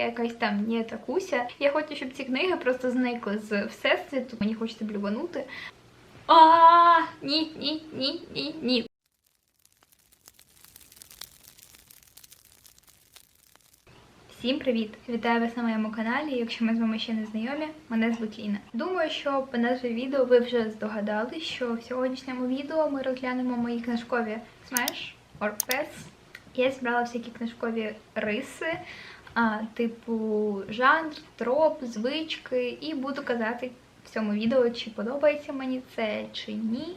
якась там не такуся. Я хочу, щоб ці книги просто зникли з всесвіту. Мені хочеться блюванути. А, ні, ні, ні, ні, ні. Всім привіт! Вітаю вас на моєму каналі. Якщо ми з вами ще не знайомі, мене звуть Ліна. Думаю, що по назві відео ви вже здогадались, що в сьогоднішньому відео ми розглянемо мої книжкові Smash or Pass. Я зібрала всякі книжкові риси, типу жанр, троп, звички, і буду казати в цьому відео, чи подобається мені це, чи ні.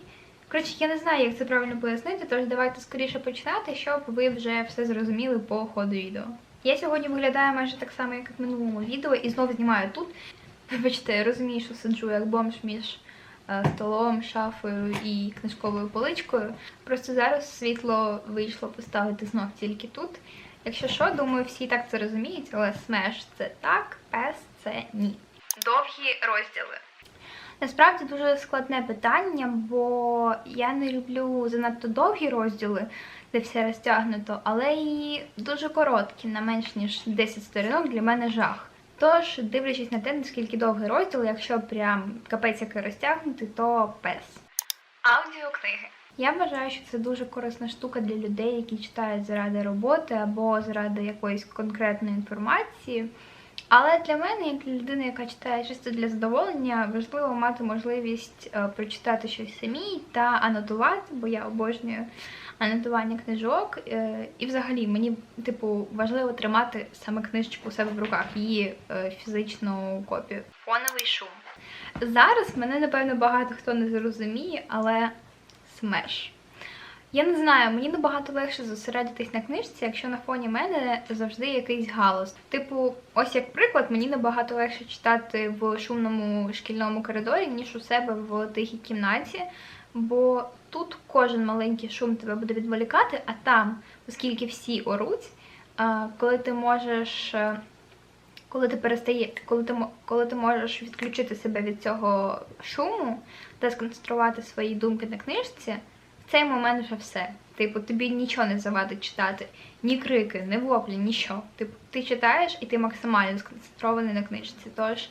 Коротше, я не знаю, як це правильно пояснити, тож давайте скоріше починати, щоб ви вже все зрозуміли по ходу відео. Я сьогодні виглядаю майже так само, як в минулому відео, і знову знімаю тут. Вибачте, я розумію, що сиджу як бомж між е, столом, шафою і книжковою поличкою. Просто зараз світло вийшло поставити знов тільки тут. Якщо що, думаю, всі так це розуміють, але смеш це так, пес це ні. Довгі розділи. Насправді дуже складне питання, бо я не люблю занадто довгі розділи, де все розтягнуто, але і дуже короткі, на менш ніж 10 сторінок для мене жах. Тож, дивлячись на те, наскільки довгий розділ, якщо прям капець який розтягнутий, то пес. Аудіокниги. Я вважаю, що це дуже корисна штука для людей, які читають заради роботи або заради якоїсь конкретної інформації. Але для мене, як для людини, яка читає чисто для задоволення, важливо мати можливість е, прочитати щось самій та анотувати, бо я обожнюю анотування книжок. Е, і взагалі мені, типу, важливо тримати саме книжечку у себе в руках, її е, фізичну копію. Фоновий шум. Зараз мене, напевно, багато хто не зрозуміє, але смеш. Я не знаю, мені набагато легше зосередитись на книжці, якщо на фоні мене завжди якийсь галас. Типу, ось як приклад, мені набагато легше читати в шумному шкільному коридорі, ніж у себе в тихій кімнаті. Бо тут кожен маленький шум тебе буде відволікати, а там, оскільки всі оруть, коли ти можеш. е, Коли ти перестає, коли ти, коли ти можеш відключити себе від цього шуму та сконцентрувати свої думки на книжці, в цей момент вже все. Типу, тобі нічого не завадить читати. Ні крики, ні воплі, нічого. Типу, ти читаєш і ти максимально сконцентрований на книжці. Тож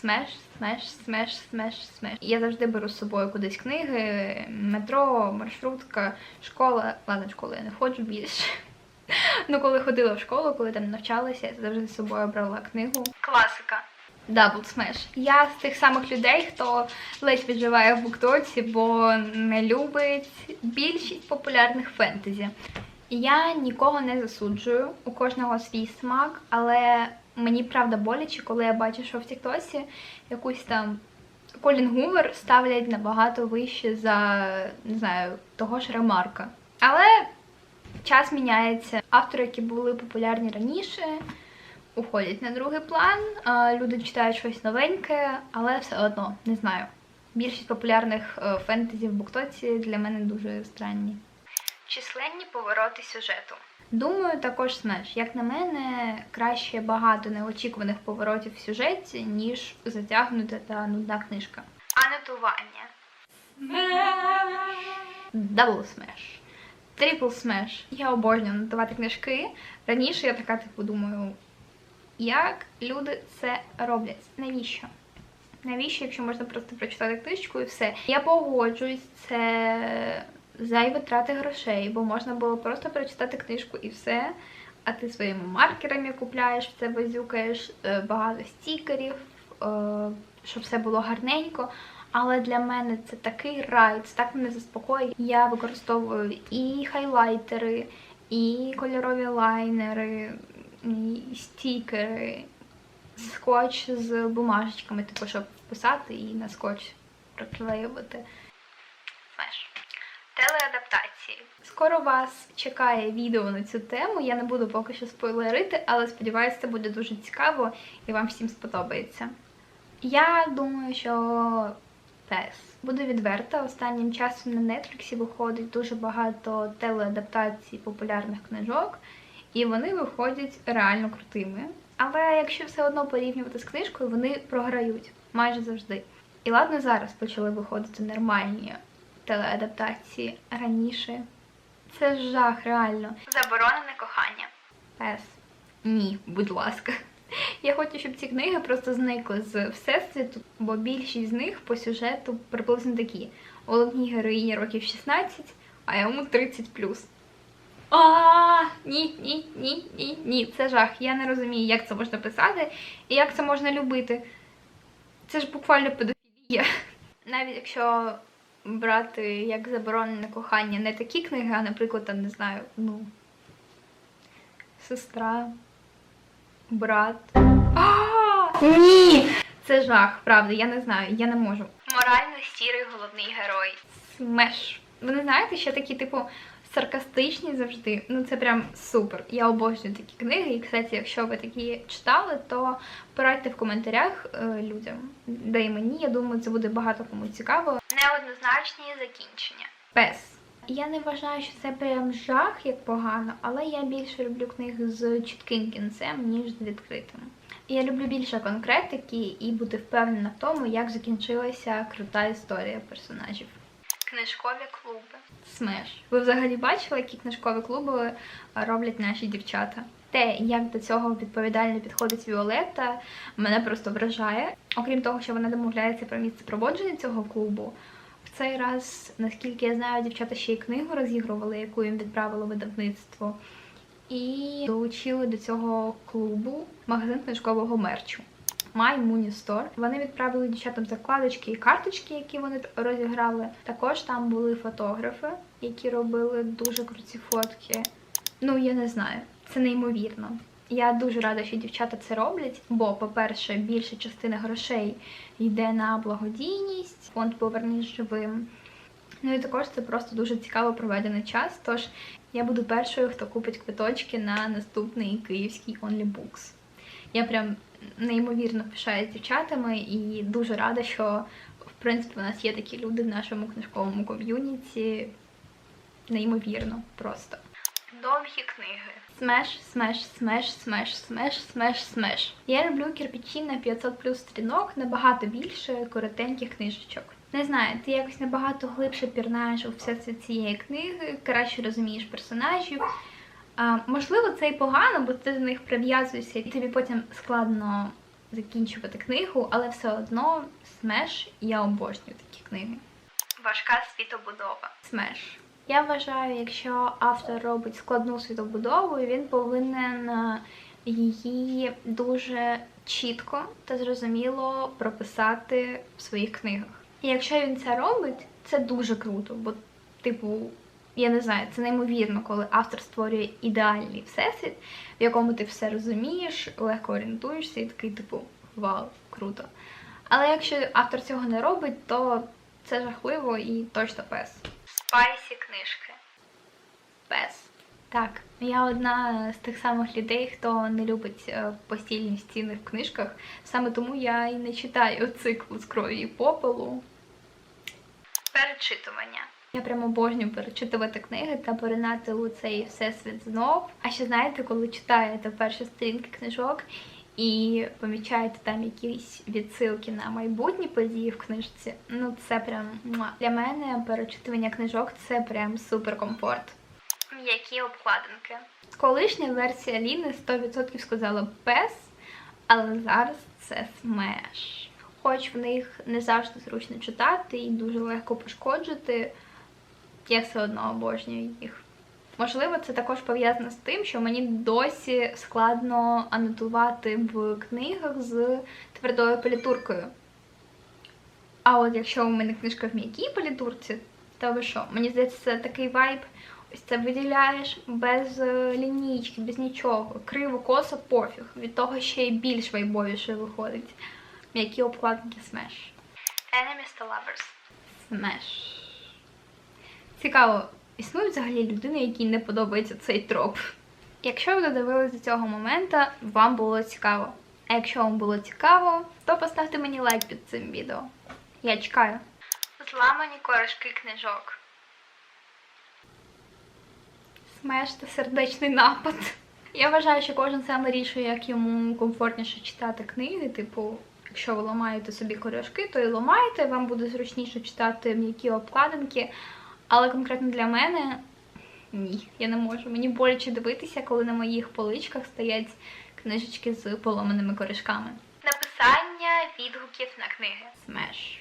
смеш, смеш, смеш, смеш, смеш. Я завжди беру з собою кудись книги, метро, маршрутка, школа. Ладно, в школу я не ходжу більше. Ну, коли ходила в школу, коли там навчалася, я завжди з собою брала книгу. Класика. Дабл смеш. Я з тих самих людей, хто ледь відживає в буктоці, бо не любить більшість популярних фентезі. Я нікого не засуджую, у кожного свій смак, але мені правда боляче, коли я бачу, що в Тіктосі якусь там Колін Гувер ставлять набагато вище за не знаю, того ж ремарка. Але час міняється. Автори, які були популярні раніше, уходять на другий план. Люди читають щось новеньке, але все одно не знаю. Більшість популярних е, фентезі в буктоці для мене дуже странні. Численні повороти сюжету. Думаю, також смеш. Як на мене, краще багато неочікуваних поворотів в сюжеті, ніж затягнута та нудна книжка. Анотування. Дабл смеш. Трипл смеш. Я обожнюю анотувати книжки. Раніше я така, типу, думаю, як люди це роблять? Навіщо? Навіщо, якщо можна просто прочитати книжку і все? Я погоджуюсь, це зайві трати грошей, бо можна було просто прочитати книжку і все. А ти своїми маркерами купляєш, це базюкаєш, е, багато стікерів, е, щоб все було гарненько. Але для мене це такий рай, це так мене заспокоює. Я використовую і хайлайтери, і кольорові лайнери, стікери, скотч з бумажечками, типу, щоб вписати і на скотч приклеювати. Знаєш. Телеадаптації. Скоро вас чекає відео на цю тему. Я не буду поки що спойлерити, але сподіваюся, це буде дуже цікаво і вам всім сподобається. Я думаю, що пес. Буду відверта, останнім часом на Нетфліксі виходить дуже багато телеадаптацій популярних книжок, і вони виходять реально крутими. Але якщо все одно порівнювати з книжкою, вони програють майже завжди. І ладно, зараз почали виходити нормальні телеадаптації раніше. Це жах, реально. Заборонене кохання. Пес. Ні, будь ласка. Я хочу, щоб ці книги просто зникли з всесвіту, бо більшість з них по сюжету приблизно такі. Головній героїні років 16, а йому 30 А, ні, ні, ні, ні, ні, це жах. Я не розумію, як це можна писати і як це можна любити. Це ж буквально педофілія. Навіть якщо брати як заборонене кохання не такі книги, а, наприклад, там, не знаю, ну, сестра, брат. А, ні! Це жах, правда, я не знаю, я не можу. Морально сірий головний герой. Смеш. Ви не знаєте, що такі, типу, саркастичні завжди. Ну це прям супер. Я обожнюю такі книги. І, кстати, якщо ви такі читали, то порадьте в коментарях е, людям, де і мені. Я думаю, це буде багато кому цікаво. Неоднозначні закінчення. Пес. Я не вважаю, що це прям жах як погано, але я більше люблю книги з чітким кінцем, ніж з відкритим. Я люблю більше конкретики і бути впевнена в тому, як закінчилася крута історія персонажів. Книжкові клуби. Смеш. Ви взагалі бачили, які книжкові клуби роблять наші дівчата? Те, як до цього відповідально підходить Віолетта, мене просто вражає. Окрім того, що вона домовляється про місце проводження цього клубу. В цей раз, наскільки я знаю, дівчата ще й книгу розігрували, яку їм відправило видавництво, і долучили до цього клубу магазин книжкового мерчу. My Mooney Store. Вони відправили дівчатам закладочки і карточки, які вони розіграли. Також там були фотографи, які робили дуже круті фотки. Ну, я не знаю, це неймовірно. Я дуже рада, що дівчата це роблять, бо, по-перше, більша частина грошей йде на благодійність, фонд Повернись живим. Ну і також це просто дуже цікаво проведений час. Тож я буду першою, хто купить квиточки на наступний київський Only Books. Я прям неймовірно пишаюсь дівчатами і дуже рада, що в принципі у нас є такі люди в нашому книжковому ком'юніті. Неймовірно, просто. Довгі книги. Смеш, смеш, смеш, смеш, смеш, смеш, смеш. Я люблю кирпичі на 500 плюс сторінок, набагато більше коротеньких книжечок. Не знаю, ти якось набагато глибше пірнаєш у все це цієї книги, краще розумієш персонажів. А, можливо, це і погано, бо ти до них прив'язуєшся, і тобі потім складно закінчувати книгу, але все одно смеш, я обожнюю такі книги. Важка світобудова. Смеш. Я вважаю, якщо автор робить складну світобудову, він повинен е, її дуже чітко та зрозуміло прописати в своїх книгах. І якщо він це робить, це дуже круто, бо, типу, я не знаю, це неймовірно, коли автор створює ідеальний всесвіт, в якому ти все розумієш, легко орієнтуєшся і такий, типу, вау, круто. Але якщо автор цього не робить, то це жахливо і точно пес. Спайсі книжки. Пес. Так, я одна з тих самих людей, хто не любить е, постільні стіни в книжках. Саме тому я і не читаю цикл з крові і попелу. Перечитування. Я прямо обожнюю перечитувати книги та поринати у цей всесвіт знов. А ще знаєте, коли читаєте перші сторінки книжок і помічаєте там якісь відсилки на майбутні події в книжці, ну це прям для мене перечитування книжок це прям суперкомфорт. М'які обкладинки. Колишня версія Ліни 100% сказала пес, але зараз це смеш. Хоч в них не завжди зручно читати і дуже легко пошкоджити, я все одно обожнюю їх. Можливо, це також пов'язано з тим, що мені досі складно анотувати в книгах з твердою політуркою. А от якщо у мене книжка в м'якій політурці, то ви що? Мені здається, це такий вайб. Ось це виділяєш без е, лінійки, без нічого. Криво, косо, пофіг. Від того ще й більш вайбовіше виходить. М'які обкладинки смеш. Enemies to lovers. Смеш. Цікаво, існують взагалі людини, якій не подобається цей троп. Якщо ви додивились до цього моменту, вам було цікаво. А якщо вам було цікаво, то поставте мені лайк під цим відео. Я чекаю. Зламані корешки книжок. Смеш та сердечний напад. Я вважаю, що кожен сам вирішує, як йому комфортніше читати книги. Типу, якщо ви ламаєте собі корешки, то і ламаєте, вам буде зручніше читати м'які обкладинки. Але конкретно для мене ні, я не можу. Мені боляче дивитися, коли на моїх поличках стоять книжечки з поломаними коришками. Написання відгуків на книги. Смеш.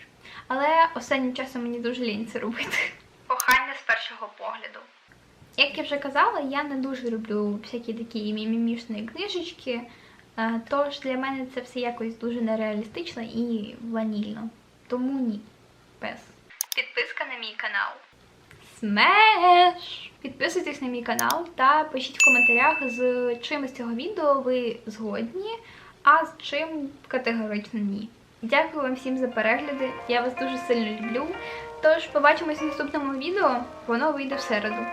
Але останнім часом мені дуже лінь це робити. Кохання з першого погляду. Як я вже казала, я не дуже люблю всякі такі мімімішні книжечки. е, Тож для мене це все якось дуже нереалістично і ванільно. Тому ні. Без. Підписка на мій канал. Смеш! Підписуйтесь на мій канал та пишіть в коментарях, з чим з цього відео ви згодні, а з чим категорично ні. Дякую вам всім за перегляди. Я вас дуже сильно люблю. Тож побачимось в наступному відео. Воно вийде в середу.